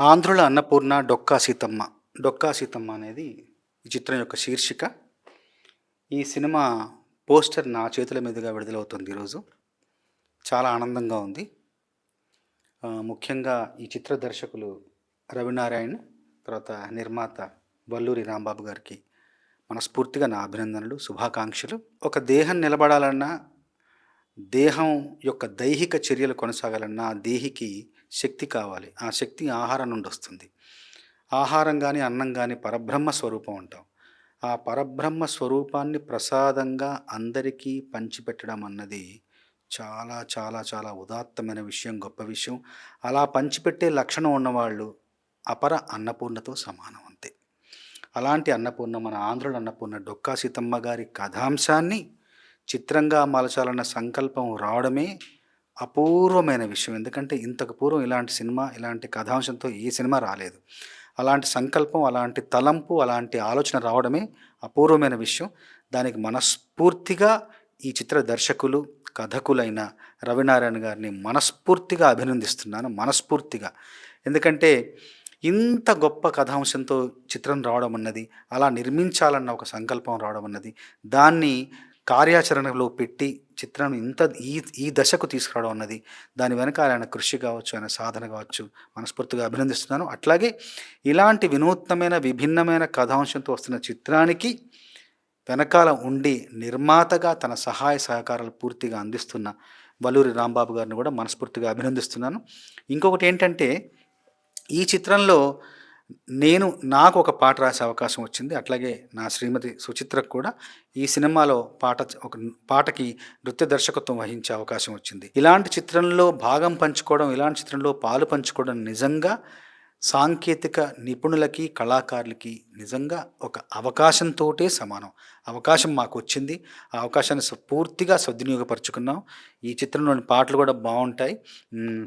ఆంధ్రుల అన్నపూర్ణ డొక్కా సీతమ్మ. డొక్కా సీతమ్మ అనేది ఈ చిత్రం యొక్క శీర్షిక. ఈ సినిమా పోస్టర్ నా చేతుల మీదుగా విడుదలవుతుంది ఈరోజు. చాలా ఆనందంగా ఉంది. ముఖ్యంగా ఈ చిత్ర దర్శకులు రవినారాయణ్ తర్వాత నిర్మాత వల్లూరి రాంబాబు గారికి మనస్ఫూర్తిగా నా అభినందనలు శుభాకాంక్షలు. ఒక దేహం నిలబడాలన్నా దేహం యొక్క దైహిక చర్యలు కొనసాగాలన్నా ఆ దేహికి శక్తి కావాలి. ఆ శక్తి ఆహారం నుండి వస్తుంది. ఆహారం కానీ అన్నం కానీ పరబ్రహ్మ స్వరూపం అంటాం. ఆ పరబ్రహ్మ స్వరూపాన్ని ప్రసాదంగా అందరికీ పంచిపెట్టడం అన్నది చాలా చాలా చాలా ఉదాత్తమైన విషయం గొప్ప విషయం. అలా పంచిపెట్టే లక్షణం ఉన్నవాళ్ళు అపర అన్నపూర్ణతో సమానం అంతే. అలాంటి అన్నపూర్ణ మన ఆంధ్రుల అన్నపూర్ణ డొక్కా సీతమ్మ గారి కథాంశాన్ని చిత్రంగా మలచాలన్న సంకల్పం రావడమే అపూర్వమైన విషయం. ఎందుకంటే ఇంతకు పూర్వం ఇలాంటి సినిమా ఇలాంటి కథాంశంతో ఏ సినిమా రాలేదు. అలాంటి సంకల్పం అలాంటి తలంపు అలాంటి ఆలోచన రావడమే అపూర్వమైన విషయం. దానికి మనస్ఫూర్తిగా ఈ చిత్ర దర్శకులు కథకులైన రవినారాయణ గారిని మనస్ఫూర్తిగా అభినందిస్తున్నాను. మనస్ఫూర్తిగా. ఎందుకంటే ఇంత గొప్ప కథాంశంతో చిత్రం రావడం అన్నది అలా నిర్మించాలన్న ఒక సంకల్పం రావడం అన్నది దాన్ని కార్యాచరణలో పెట్టి చిత్రం ఇంత ఈ ఈ దశకు తీసుకురావడం అన్నది దాని వెనక ఆయన కృషి కావచ్చు ఆయన సాధన కావచ్చు మనస్ఫూర్తిగా అభినందిస్తున్నాను. అట్లాగే ఇలాంటి వినూత్నమైన విభిన్నమైన కథాంశంతో వస్తున్న చిత్రానికి వెనకాల ఉండి నిర్మాతగా తన సహాయ సహకారాలు పూర్తిగా అందిస్తున్న వల్లూరి రాంబాబు గారిని కూడా మనస్ఫూర్తిగా అభినందిస్తున్నాను. ఇంకొకటి ఏంటంటే ఈ చిత్రంలో నేను నాకు ఒక పాట రాసే అవకాశం వచ్చింది. అట్లాగే నా శ్రీమతి సుచిత్రకు కూడా ఈ సినిమాలో పాట ఒక పాటకి నృత్య దర్శకత్వం వహించే అవకాశం వచ్చింది. ఇలాంటి చిత్రంలో భాగం పంచుకోవడం ఇలాంటి చిత్రంలో పాలు పంచుకోవడం నిజంగా సాంకేతిక నిపుణులకి కళాకారులకి నిజంగా ఒక అవకాశంతోటే సమానం. అవకాశం మాకు వచ్చింది. ఆ అవకాశాన్ని పూర్తిగా సద్వినియోగపరుచుకున్నాం. ఈ చిత్రంలోని పాటలు కూడా బాగుంటాయి.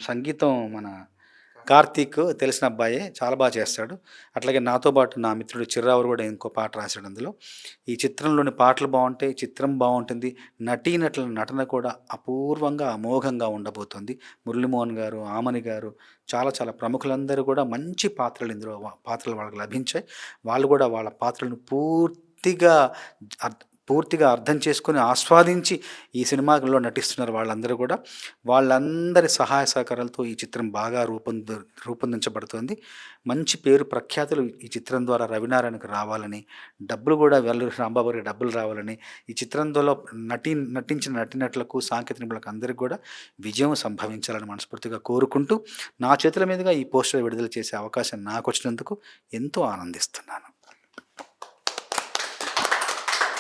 సంగీతం మన కార్తీక్ తెలిసిన అబ్బాయే చాలా బాగా చేస్తాడు. అట్లాగే నాతో పాటు నా మిత్రుడు చిర్రావురు కూడా ఇంకో పాట రాశాడు అందులో. ఈ చిత్రంలోని పాటలు బాగుంటాయి చిత్రం బాగుంటుంది. నటీనటుల నటన కూడా అపూర్వంగా అమోఘంగా ఉండబోతుంది. మురళీమోహన్ గారు ఆమని గారు చాలా చాలా ప్రముఖులందరూ కూడా మంచి పాత్రలు ఇందులో పాత్రలు వాళ్ళకి లభించాయి. వాళ్ళు కూడా వాళ్ళ పాత్రలను పూర్తిగా పూర్తిగా అర్థం చేసుకొని ఆస్వాదించి ఈ సినిమాలో నటిస్తున్నారు వాళ్ళందరూ కూడా. వాళ్ళందరి సహాయ సహకారాలతో ఈ చిత్రం బాగా రూపొంద రూపొందించబడుతుంది. మంచి పేరు ప్రఖ్యాతులు ఈ చిత్రం ద్వారా రవినారాయణకు రావాలని డబ్బులు కూడా వెల్లూరి రాంబాబు గారికి డబ్బులు రావాలని ఈ చిత్రంలో నటి నటించిన నటినట్లకు సాంకేతిక నిపుణులకు అందరికీ కూడా విజయం సంభవించాలని మనస్ఫూర్తిగా కోరుకుంటూ నా చేతుల మీదుగా ఈ పోస్టర్ విడుదల చేసే అవకాశం నాకు వచ్చినందుకు ఎంతో ఆనందిస్తున్నాను.